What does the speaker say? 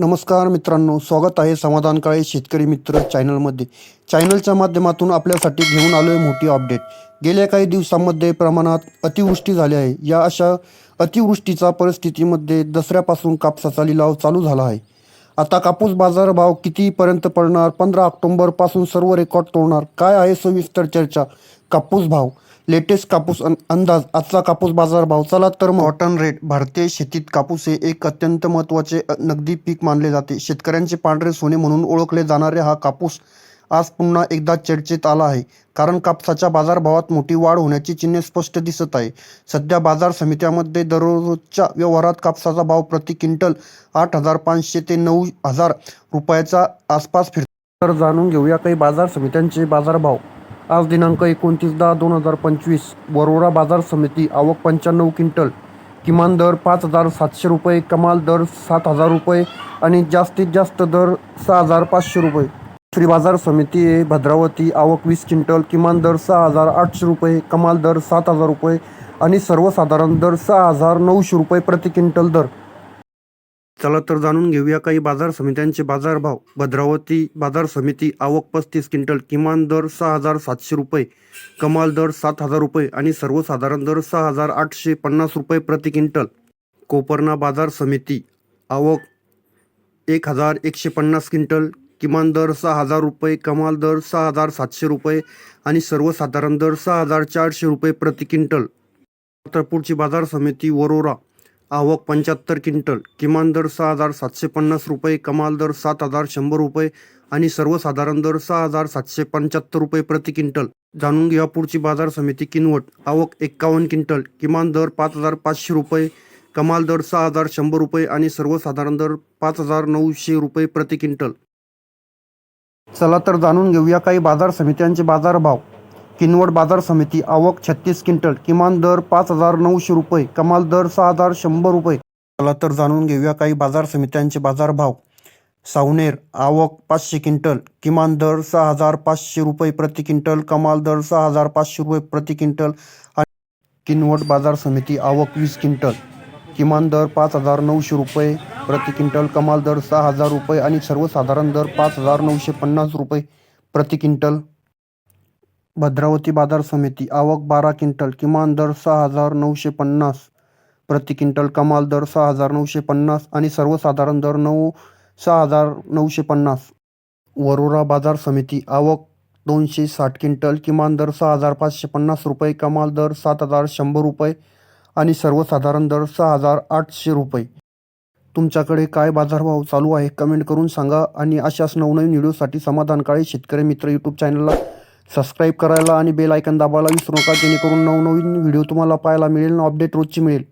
नमस्कार मित्रांनो स्वागत आहे समाधान काळे शेतकरी मित्र चॅनलमध्ये. चॅनलच्या माध्यमातून आपल्यासाठी घेऊन आलो आहे मोठी अपडेट. गेल्या काही दिवसांमध्ये प्रमाणात अतिवृष्टी झाली आहे. या अशा अतिवृष्टीच्या परिस्थितीमध्ये दसऱ्यापासून कापसाचा लिलाव चालू झाला आहे. आता कापूस बाजार भाव कितीपर्यंत पडणार? पंधरा ऑक्टोंबरपासून सर्व रेकॉर्ड तोडणार? काय आहे सविस्तर चर्चा? कापूस भाव लेटेस्ट कापूस अं- अंदाज. आजचा कापूस बाजार भाव चला तर कॉटन रेट भारतीय शेतीत कापूस हे एक अत्यंत महत्त्वाचे नगदी पीक मानले जाते. शेतकऱ्यांचे पांढरे सोने म्हणून ओळखले जाणारे हा कापूस आज पुन्हा एकदा चर्चेत आला आहे. कारण कापसाच्या बाजारभावात मोठी वाढ होण्याची चिन्हे स्पष्ट दिसत आहे. सध्या बाजार समित्यामध्ये दररोजच्या व्यवहारात कापसाचा भाव प्रति क्विंटल आठ हजार पाचशे ते नऊ हजार रुपयाच्या आसपास फिरतो. तर जाणून घेऊया काही बाजार समित्यांचे बाजारभाव. आज दिनांक एकोणतीस दहा दोन हजार पंचवीस वरोरा बाजार समिती आवक पंच्याण्णव क्विंटल किमान दर पाच हजार सातशे रुपये कमाल दर सात हजार रुपये आणि जास्तीत जास्त दर सहा हजार पाचशे रुपये. श्री बाजार समिती आहे भद्रावती आवक वीस क्विंटल किमान दर सहा हजार आठशे रुपये कमाल दर सात हजार रुपये आणि सर्वसाधारण दर सहा हजार नऊशे रुपये प्रति क्विंटल दर. चला तर जाणून घेऊया काही बाजार समित्यांचे बाजारभाव. भद्रावती बाजार समिती आवक पस्तीस क्विंटल किमान दर सहा हजार सातशे रुपये कमाल दर सात हजार रुपये आणि सर्वसाधारण दर सहा हजार आठशे पन्नास रुपये प्रति क्विंटल. कोपरना बाजार समिती आवक एक हजार एकशे पन्नास क्विंटल किमान दर सहा हजार रुपये कमाल दर सहा हजार सातशे रुपये आणि सर्वसाधारण दर सहा हजार चारशे रुपये प्रति क्विंटल. तर पुढची बाजार समिती वरोरा. आवक पंच्याहत्तर क्विंटल किमान दर सहा हजार सातशे पन्नास रुपये कमाल दर सात हजार शंभर रुपये आणि सर्वसाधारण दर सहा हजार सातशे पंच्याहत्तर रुपये प्रति क्विंटल. जाणून घ्या पुढची बाजार समिती किनवट. आवक एक्कावन्न क्विंटल किमान दर पाच हजार पाचशे रुपये कमाल दर सहा हजार शंभर रुपये आणि सर्वसाधारण दर पाच हजार नऊशे रुपये प्रति क्विंटल. चला तर जाणून घेऊया काही बाजार समित्यांचे बाजारभाव. किनवट बाजार समिती आवक छत्तीस क्विंटल किमान दर पाच हजार नऊशे रुपये कमाल दर सहा हजार शंभर रुपये. चला तर जाणून घेऊया काही बाजार समित्यांचे बाजारभाव. सावनेर आवक पाचशे क्विंटल किमान दर सहा हजार पाचशे रुपये प्रति क्विंटल कमाल दर सहा हजार पाचशे रुपये प्रति क्विंटल आणि किनवट बाजार समिती आवक वीस क्विंटल किमान दर पाच हजार नऊशे रुपये प्रति क्विंटल कमाल दर सहा हजार रुपये आणि सर्वसाधारण दर पाच हजार नऊशे पन्नास रुपये प्रति क्विंटल. भद्रावती बाजार समिती आवक बारा क्विंटल किमान दर सहा हजार नऊशे पन्नास. प्रति क्विंटल कमाल दर सहा हजार नऊशे पन्नास आणि सर्वसाधारण दर नऊ सहा हजार नऊशे पन्नास. वरोरा बाजार समिती आवक दोनशे साठ क्विंटल किमान दर सहा हजार पाचशे पन्नास रुपये कमाल दर सात हजार शंभर रुपये आणि सर्वसाधारण दर सहा हजार आठशे रुपये. तुमच्याकडे काय बाजारभाव चालू आहे कमेंट करून सांगा आणि अशाच नवनवीन व्हिडिओसाठी समाधानकाळी शेतकरी मित्र यूट्यूब चॅनलला सबस्क्राईब करायला आणि बेल आयकन दाबायला विसरू नका जेणेकरून नवनवीन व्हिडिओ तुम्हाला पाहायला मिळेल अपडेट रोजची मिळेल.